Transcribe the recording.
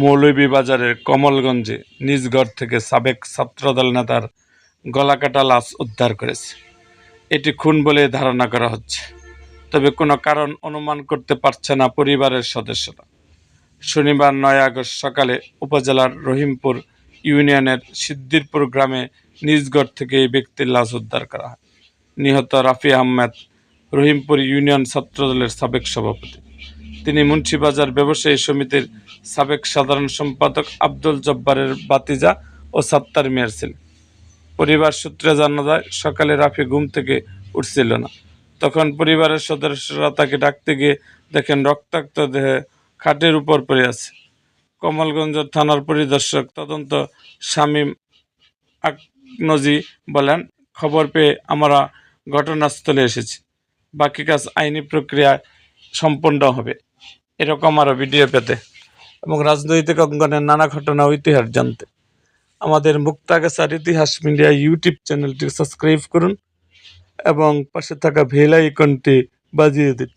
মৌলভীবাজারের কমলগঞ্জে নিজ ঘর থেকে সাবেক ছাত্রদল নেতার গলাকাটা লাশ উদ্ধার করেছে। এটি খুন বলে ধারণা করা হচ্ছে। তবে কোনো কারণ অনুমান করতে পারছে না পরিবারের সদস্যরা। শনিবার নয় আগস্ট সকালে উপজেলার রহিমপুর ইউনিয়নের সিদ্দিরপুর গ্রামে নিজ ঘর থেকে এই ব্যক্তির লাশ উদ্ধার করা হয়। নিহত রাফি আহমেদ রহিমপুর ইউনিয়ন ছাত্রদলের সাবেক সভাপতি। তিনি মুন্সিবাজার ব্যবসায়ী সমিতির সাবেক সাধারণ সম্পাদক আব্দুল জব্বারের বাতিজা ও সাত্তার মিয়ার ছিলেন। পরিবার সূত্রে জানা যায়, সকালে রাফি ঘুম থেকে উঠছিল না। তখন পরিবারের সদস্যরা তাকে ডাকতে গিয়ে দেখেন রক্তাক্ত দেহে খাটের উপর পড়ে আছে। কমলগঞ্জ থানার পরিদর্শক তদন্ত শামীম আকনজি বলেন, খবর পেয়ে আমরা ঘটনাস্থলে এসেছি। বাকি কাজ আইনি প্রক্রিয়া সম্পন্ন হবে। এরকম আরও ভিডিও পেতে। এবং রাজনৈতিক অঙ্গনের নানা ঘটনা ইতিহাস জানতে। আমাদের মুক্তাগাছার ইতিহাস মিডিয়া ইউটিউব চ্যানেলটি সাবস্ক্রাইব করুন এবং পাশে থাকা ভেলাইকনটি বাজিয়ে দিন।